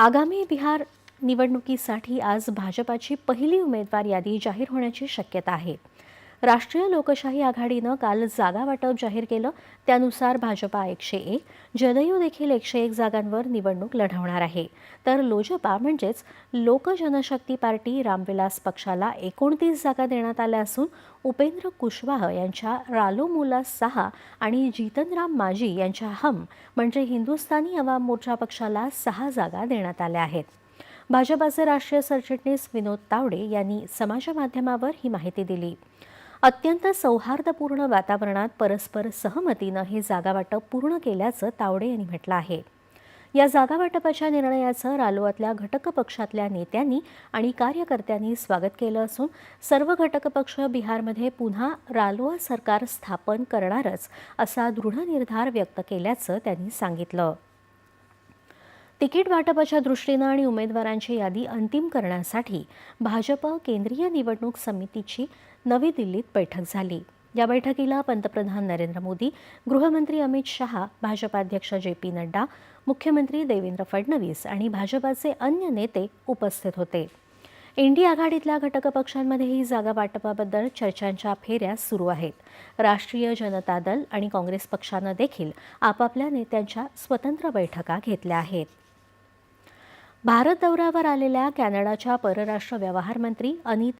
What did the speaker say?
आगामी बिहार निवडणुकीसाठी आज भाजपाची पहिली उमेदवार यादी जाहीर होण्याची शक्यता आहे. राष्ट्रीय लोकशाही आघाडीनं काल जागा वाटप जाहीर केलं. त्यानुसार भाजपा एकशे एक जदयू देखील एकशे एक जागांवर निवडणूक लढवणार आहे. तर लोजपा म्हणजेच लोक जनशक्ती पार्टी रामविलास पक्षाला एकोणतीस जागा देण्यात आल्या असून उपेंद्र कुशवाह यांच्या रालोमुला सहा आणि जीतनराम माजी यांच्या हम म्हणजे हिंदुस्थानी अवाम मोर्चा पक्षाला सहा जागा देण्यात आल्या आहेत. भाजपाचे राष्ट्रीय सरचिटणीस विनोद तावडे यांनी समाजमाध्यमावर ही माहिती दिली. अत्यंत सौहार्दपूर्ण वातावरणात परस्पर सहमतीनं हे जागावाटप पूर्ण केल्याचं तावडे यांनी म्हटलं आहे. या जागावाटपाच्या निर्णयाचं रालोआतल्या घटक पक्षातल्या नेत्यांनी आणि कार्यकर्त्यांनी स्वागत केलं असून सर्व घटक पक्ष बिहारमध्ये पुन्हा रालोआ सरकार स्थापन करणारच असा दृढ निर्धार व्यक्त केल्याचं त्यांनी सांगितलं. तिकीट वाटपाच्या दृष्टीनं आणि उमेदवारांची यादी अंतिम करण्यासाठी भाजप केंद्रीय निवडणूक समितीची नवी दिल्लीत बैठक झाली. या बैठकीला पंतप्रधान नरेंद्र मोदी गृहमंत्री अमित शहा भाजपाध्यक्ष जे पी नड्डा मुख्यमंत्री देवेंद्र फडणवीस आणि भाजपाचे अन्य नेते उपस्थित होते. इंडी आघाडीतल्या घटक पक्षांमध्येही जागा वाटपाबद्दल चर्चांच्या फेऱ्या सुरू आहेत. राष्ट्रीय जनता दल आणि काँग्रेस पक्षानं देखील आपापल्या नेत्यांच्या स्वतंत्र बैठका घेतल्या आहेत. भारत दौऱ्यावर आलेल्या कॅनडाच्या परराष्ट्र व्यवहार मंत्री अनित